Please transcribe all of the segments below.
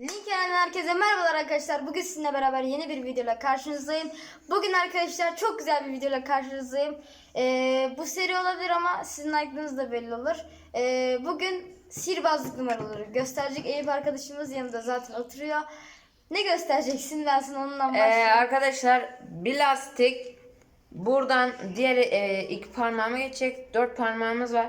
Link kanalından herkese merhabalar arkadaşlar. Bugün sizinle beraber yeni bir videoyla karşınızdayım. Bugün arkadaşlar çok güzel bir videoyla karşınızdayım. Ee, bu seri olabilir ama sizin like'ınız da belli olur. Ee, bugün sihirbazlık numaraları gösterecek. Eyüp arkadaşımız yanında zaten oturuyor. Ne göstereceksin ben sana ondan Ee, başlayayım. arkadaşlar bir lastik buradan diğer e, iki parmağıma geçecek. Dört parmağımız var.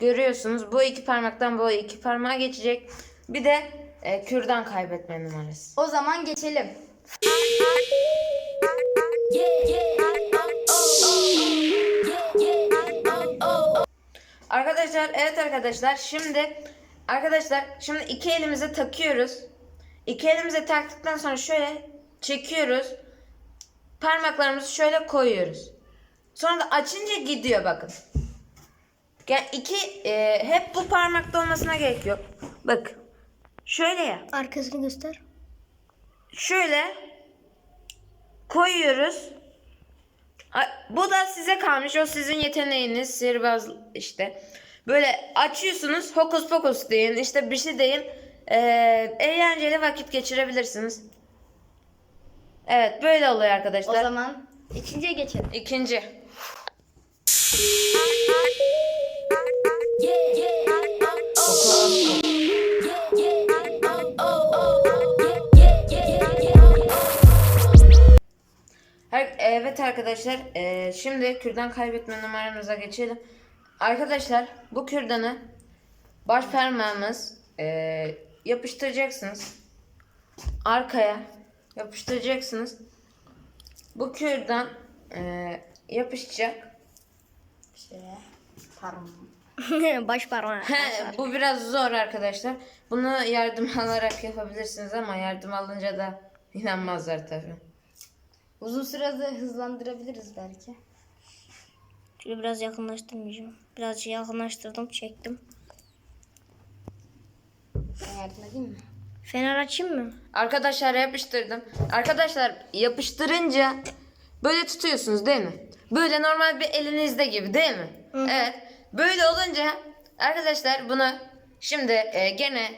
Görüyorsunuz bu iki parmaktan bu iki parmağa geçecek. Bir de e, kürdan kaybetme numarası. O zaman geçelim. Arkadaşlar evet arkadaşlar şimdi arkadaşlar şimdi iki elimize takıyoruz. İki elimize taktıktan sonra şöyle çekiyoruz. Parmaklarımızı şöyle koyuyoruz. Sonra da açınca gidiyor bakın. Yani iki e, hep bu parmakta olmasına gerek yok. Bak. Şöyle ya. Arkasını göster. Şöyle koyuyoruz. Bu da size kalmış. O sizin yeteneğiniz. Sihirbaz işte. Böyle açıyorsunuz. Hokus pokus deyin. işte bir şey deyin. Ee, eğlenceli vakit geçirebilirsiniz. Evet böyle oluyor O arkadaşlar. zaman ikinciye geçelim. İkinci. Her- Evet arkadaşlar eee, şimdi kürdan kaybetme numaramıza geçelim. Arkadaşlar bu kürdanı baş parmağımız eee, yapıştıracaksınız. Arkaya yapıştıracaksınız. Bu kürdan eee, yapışacak. Şöyle parmağım. Baş parmağı. He, bu biraz zor arkadaşlar. Bunu yardım alarak yapabilirsiniz ama yardım alınca da inanmazlar tabii. Uzun sürede hızlandırabiliriz belki. Şöyle biraz yakınlaştırmayacağım. Biraz yakınlaştırdım, çektim. Ben yardım edeyim mi? Fener açayım mı? Arkadaşlar yapıştırdım. Arkadaşlar yapıştırınca böyle tutuyorsunuz değil mi? Böyle normal bir elinizde gibi değil mi? Evet. Böyle olunca arkadaşlar bunu şimdi e, gene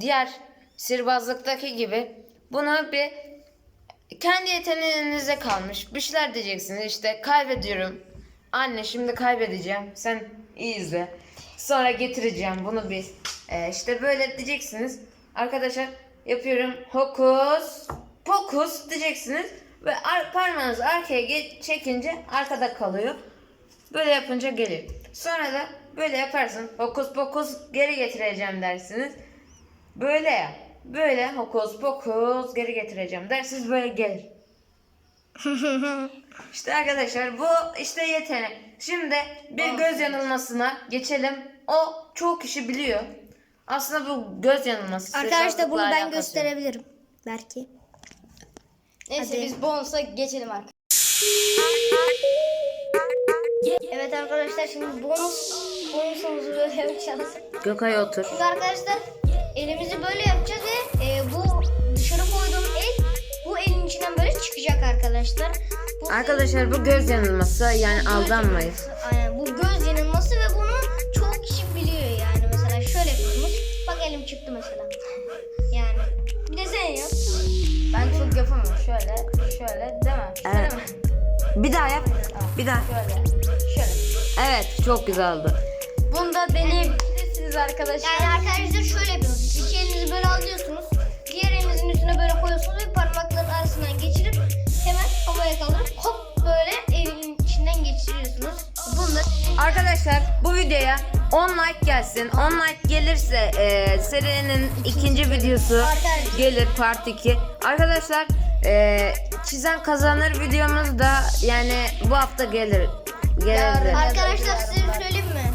diğer sihirbazlıktaki gibi bunu bir kendi yeteneğinize kalmış. Bir şeyler diyeceksiniz işte kaybediyorum. Anne şimdi kaybedeceğim. Sen iyi izle. Sonra getireceğim bunu bir. e, işte böyle diyeceksiniz. Arkadaşlar yapıyorum. Hokus pokus diyeceksiniz. Ve ar- parmağınızı arkaya çekince arkada kalıyor. Böyle yapınca geliyor. Sonra da böyle yaparsın. Hokus pokus geri getireceğim dersiniz. Böyle ya. Böyle hokus pokus geri getireceğim dersiniz böyle gelir. İşte arkadaşlar bu işte yetenek. Şimdi bir göz yanılmasına geçelim. O çoğu kişi biliyor. Aslında bu göz yanılması. Arkadaşlar bunu ben alakası gösterebilirim. Belki. Neyse Hadi. biz bonusa geçelim artık. Evet arkadaşlar şimdi bonus bonusumuzu böyle yapacağız. Gökay otur. Şimdi arkadaşlar elimizi böyle yapacağız ve e, bu dışarı koyduğum el bu elin içinden böyle çıkacak arkadaşlar. Bu Arkadaşlar bu göz yanılması yani yanılması. Aynen bu göz yanılması ve bunu çoğu kişi biliyor yani. Mesela şöyle yapıyorsunuz. Bak elim çıktı mesela. Yani. Bir de sen yap. Ben çok yapamıyorum. Şöyle, şöyle değil mi? Şöyle Evet. mi? Bir daha yap. Bir daha. Şöyle, şöyle. Evet çok güzel oldu. Bunu da deneyebilirsiniz arkadaşlar. Yani arkadaşlar şöyle yapıyorsunuz. Elinizi böyle alıyorsunuz. Diğer elinizin üstüne böyle koyuyorsunuz ve parmakların arasından geçirip hemen havaya kaldırıp hop böyle elin içinden geçiriyorsunuz. Bunu da Arkadaşlar bu videoya 10 like gelsin. 10 like gelirse e, serinin ikinci videosu Arkadaşlar. gelir part 2. Arkadaşlar e, çizen kazanır videomuz da yani bu hafta gelir. Gelir. Arkadaşlar size söyleyeyim mi?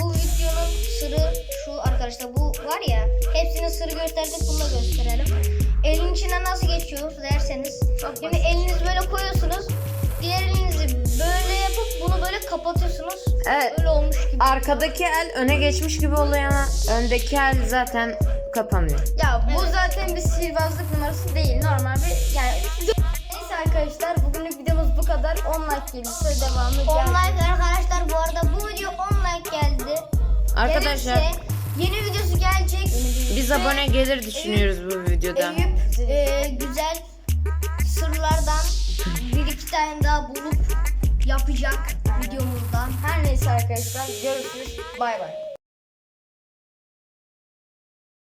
Bu videonun sırrı şu arkadaşlar bu var ya hepsinin sırrı gösterdik bunu da gösterelim. Elin içine nasıl geçiyor derseniz. Şimdi elinizi böyle koyuyorsunuz. Diğer elinizi böyle yapıp bunu böyle kapatıyorsunuz. Evet. Öyle olmuş gibi. Arkadaki el öne geçmiş gibi oluyor ama öndeki el zaten kapanıyor. Ya bu zaten bir sihirbazlık numarası değil. Normal bir yani Neyse arkadaşlar bugünlük videomuz bu kadar. 10 like gelirse devamı 10 gelir. like arkadaşlar bu arada bu video 10 like geldi. Arkadaşlar Gelirse Yeni videosu gelecek. Biz Ve abone gelir düşünüyoruz bu videoda. Eyüp e, güzel sırlardan bir iki tane daha bulup yapacak videomuzdan. Her neyse arkadaşlar görüşürüz. Bay bay.